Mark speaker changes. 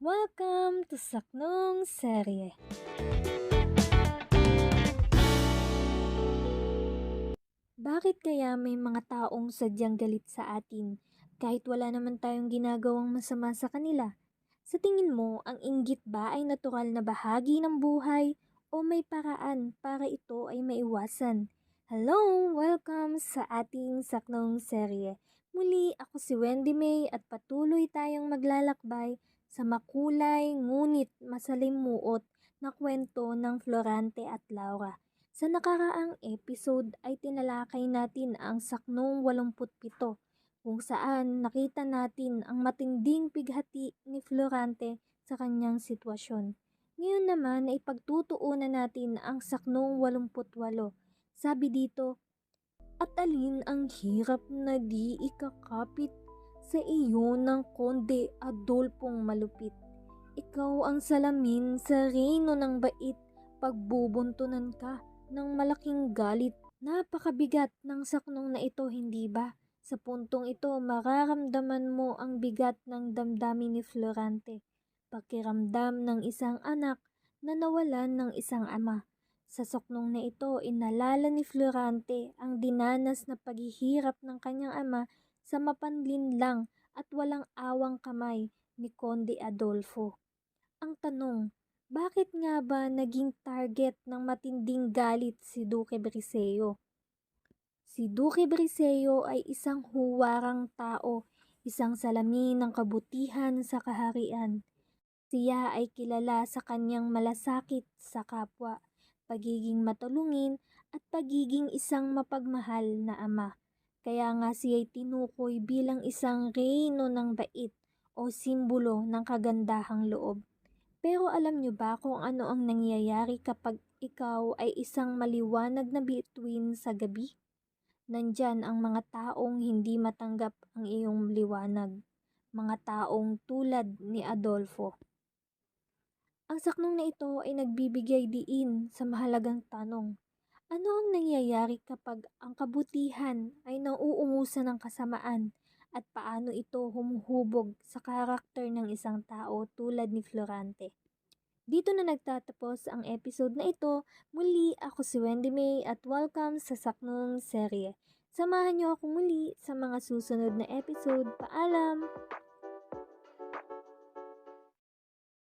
Speaker 1: Welcome to Saknong Serye. Bakit kaya may mga taong sadyang galit sa atin kahit wala naman tayong ginagawang masama sa kanila? Sa tingin mo, ang inggit ba ay natural na bahagi ng buhay o may paraan para ito ay maiwasan? Hello! Welcome sa ating Saknong Serye. Muli ako si Wendy May at patuloy tayong maglalakbay sa makulay ngunit masalimuot na kwento ng Florante at Laura. Sa nakaraang episode ay tinalakay natin ang Saknong 87 kung saan nakita natin ang matinding pighati ni Florante sa kanyang sitwasyon. Ngayon naman ay pagtutuunan natin ang Saknong 88. Sabi dito, at alin ang hirap na di ikakapit sa iyo ng konde Adolpong malupit. Ikaw ang salamin sa reyno ng bait, pagbubuntunan ka ng malaking galit. Napakabigat ng saknong na ito, hindi ba? Sa puntong ito, mararamdaman mo ang bigat ng damdamin ni Florante. Pakiramdam ng isang anak na nawalan ng isang ama. Sa soknong na ito, inalala ni Florante ang dinanas na paghihirap ng kanyang ama sa mapanlinlang at walang awang kamay ni Conde Adolfo. Ang tanong, bakit nga ba naging target ng matinding galit si Duque Briseo? Si Duque Briseo ay isang huwarang tao, isang salamin ng kabutihan sa kaharian. Siya ay kilala sa kanyang malasakit sa kapwa pagiging matulungin at pagiging isang mapagmahal na ama. Kaya nga siya ay tinukoy bilang isang reyno ng bait o simbolo ng kagandahang loob. Pero alam niyo ba kung ano ang nangyayari kapag ikaw ay isang maliwanag na bituin sa gabi? Nandyan ang mga taong hindi matanggap ang iyong liwanag. Mga taong tulad ni Adolfo. Ang saknong na ito ay nagbibigay diin sa mahalagang tanong. Ano ang nangyayari kapag ang kabutihan ay nauungusan ng kasamaan at paano ito humuhubog sa karakter ng isang tao tulad ni Florante? Dito na nagtatapos ang episode na ito. Muli ako si Wendy May at welcome sa Saknong Serye. Samahan niyo ako muli sa mga susunod na episode. Paalam!